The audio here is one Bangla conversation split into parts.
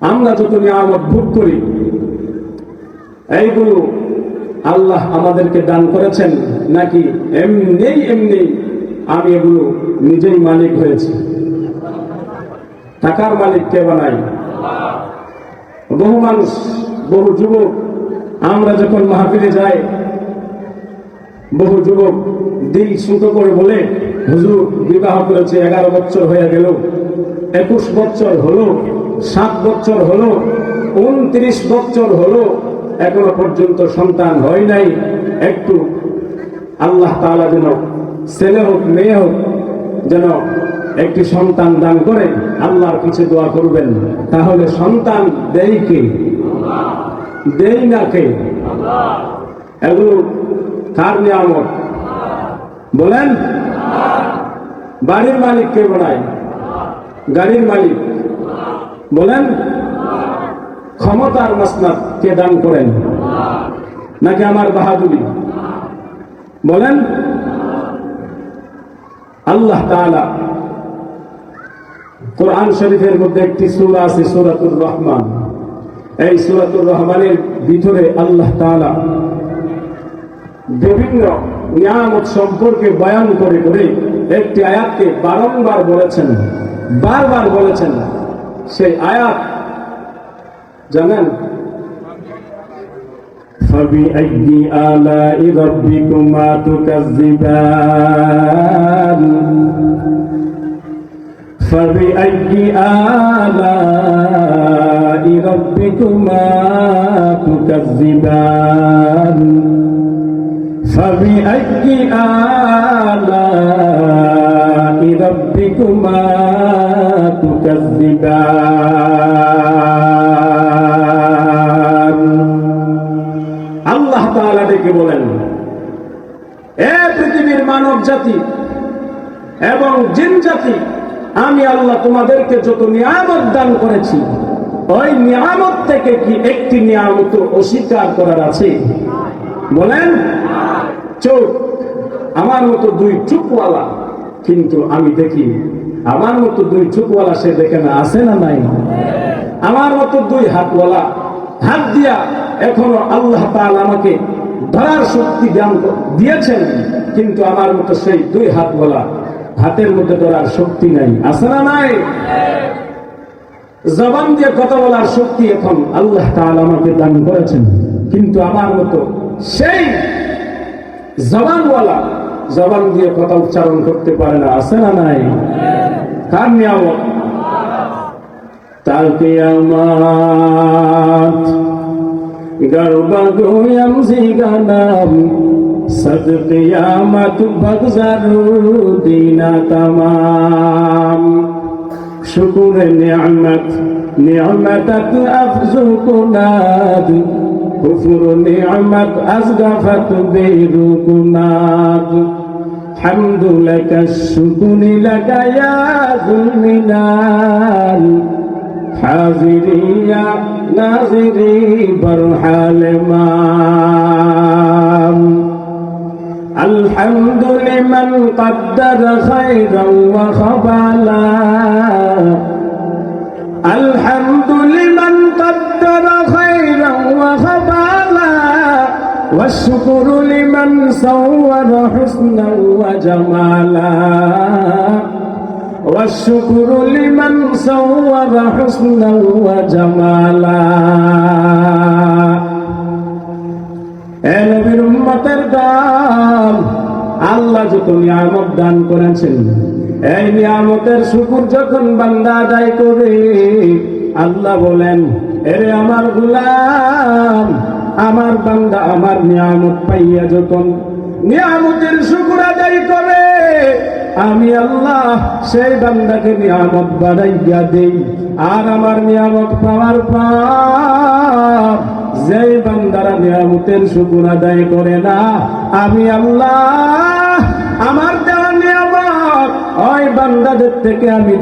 আমরা যত নিয়ামত ভোগ করি। এইগুলো আল্লাহ আমাদেরকে দান করেছেন নাকি এমনি এমনি আমি এগুলো নিজেই মালিক হয়েছি। টাকার মালিক কে বানাই বহু মানুষ, বহু যুবক, আমরা যখন মাহফিলে যাই, বহু যুবক দিল সুতো করে বলে, হুজুর, বিবাহ করেছে এগারো বছর হয়ে গেল, একুশ বছর হলো সাত বছর হলো, উনত্রিশ বছর হলো, এখনও পর্যন্ত সন্তান হয় নাই। একটু আল্লাহ তালা যেন ছেলে হোক, মেয়ে হোক, যেন একটি সন্তান দান করে, আল্লাহর কিছু দোয়া করবেন। তাহলে সন্তান দেই কে? দেই না কে? এগুলো কার নিয়ামত? বলেন? বাড়ির মালিক কে বানায় গাড়ির মালিক। বলেন, ক্ষমতার মাসনাদ কে দান করেন? নাকি আমার বাহাদুরি? বলেন, আল্লাহ তাআলা কোরআন শরীফের মধ্যে একটি সূরা আছে, সূরাতুর রহমান। এই সূরাতুর রহমানের ভিতরে আল্লাহ তাআলা বিভিন্ন নিয়ামত সম্পর্কে বয়ান করে করে একটি আয়াতকে বারংবার বলেছেন, বারবার বলেছেন। সেই আয়াত জানেন فبأي آلاء ربكما تكذبان فبأي آلاء ربكما تكذبان فبأي آلاء ربكما تكذبان আল্লাহ তাআলা ডেকে বলেন এ পৃথিবীর মানব জাতি এবং জিন জাতি আমি আল্লাহ তোমাদেরকে যত নিয়ামত দান করেছি ওই নিয়ামত থেকে কি একটি নিয়ামত অস্বীকার করার আছে বলেন চোখ আমার মতো দুই চুপওয়ালা কিন্তু আমি দেখি আমার মতো দুই চুপওয়ালা সে দেখে না, আছে না নাই? আমার মতো দুই হাতওয়ালা, হাত দিয়া এখনও আল্লাহ তাআলা আমাকে ধরার শক্তি দান দিয়েছেন, কিন্তু আমার মতো সেই দুই হাতওয়ালা হাতের মধ্যে ধরার শক্তি নাই। আছে না নাই? জবান দিয়ে কথা বলার শক্তি এখন আল্লাহ তাআলা আমাকে দান করেছেন, কিন্তু আমার মতো সেই জবানওয়ালা জবান দিয়ে কথা উচ্চারণ করতে পারে না, আছে না নাই? কার নিয়ামত? তার কিয়ামত গর্বা গোয়াম জিগানাম সদ কিয়ামত বগজারু দিনা তমাম। শুকুর নিয়ামত, নিয়ামতত আফজু কুনাদ كثر نعمك أسقفت بيركناك حمد لك الشكر لك يا ذو المنال حاضري يا ناظري برحال مام الحمد لمن قدر خيرا وخبالا الحمد لمن قدر والشكر لمن صور حسنا وجمالا والشكر لمن صور حسنا وجمالا এ নবীর উম্মতের দাম আল্লাহ যত নিয়ামত দান করেছেন এই নিয়ামতের শুকুর যখন বান্দা আদায় করে আল্লাহ বলেন এরে আমার গুলাম আমার বান্দা আমার নিয়ামত পাইয়া যখন নিয়ামতের শুকুর আদায় করে। আমি আল্লাহ সেই বান্দাকে নিয়ামত বাড়াইয়া দেই। আর আমার নিয়ামত পাওয়ার পর যেই বান্দারা নিয়ামতের শুকুর আদায় করে না, আমি আল্লাহ আমার দেওয়া নিয়ামত ওই বান্দাদের থেকে আমি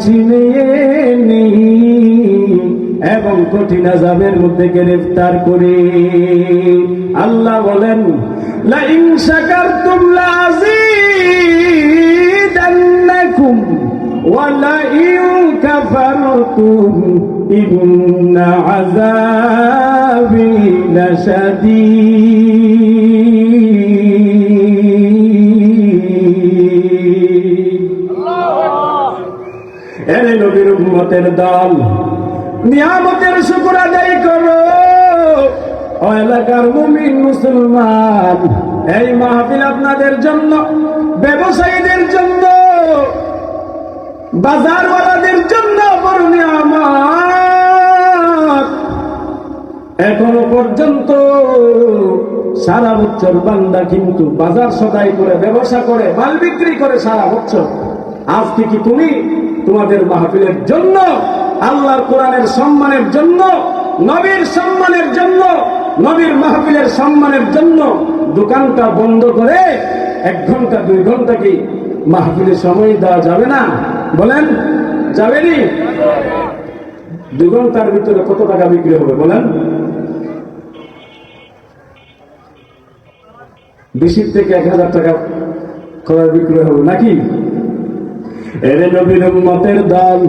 নিই। এবং কঠিন আজাবের মধ্যে গ্রেফতার করি। আল্লাহ বলেন এর সাকার নবীর উম্মতের দল নিয়ামতের শুকুর আদায় করো। এলাকার মুমিন মুসলমান, এই মাহফিল আপনাদের জন্য, ব্যবসায়ীদের জন্য, বাজারওয়ালাদের জন্য বড় নিয়ামত। এখনও পর্যন্ত সারা বছর বান্দা কিন্তু বাজার সদাই করে, ব্যবসা করে, মাল বিক্রি করে সারা বছর। আজকে কি তুমি তোমাদের মাহফিলের জন্য, আল্লাহর কোরআনের সম্মানের জন্য, নবীর সম্মানের জন্য, নবীর মাহফিলের সম্মানের জন্য দোকানটা বন্ধ করে এক ঘণ্টা, দুই ঘণ্টা কি মাহফিলের সময় দেওয়া যাবে না? বলেন যাবেনি দুই ঘণ্টার ভিতরে কত টাকা বিক্রি হবে বলেন? বিশ থেকে এক হাজার টাকা ক্রয় বিক্রয় হবে নাকি? এর নবীর মতের দল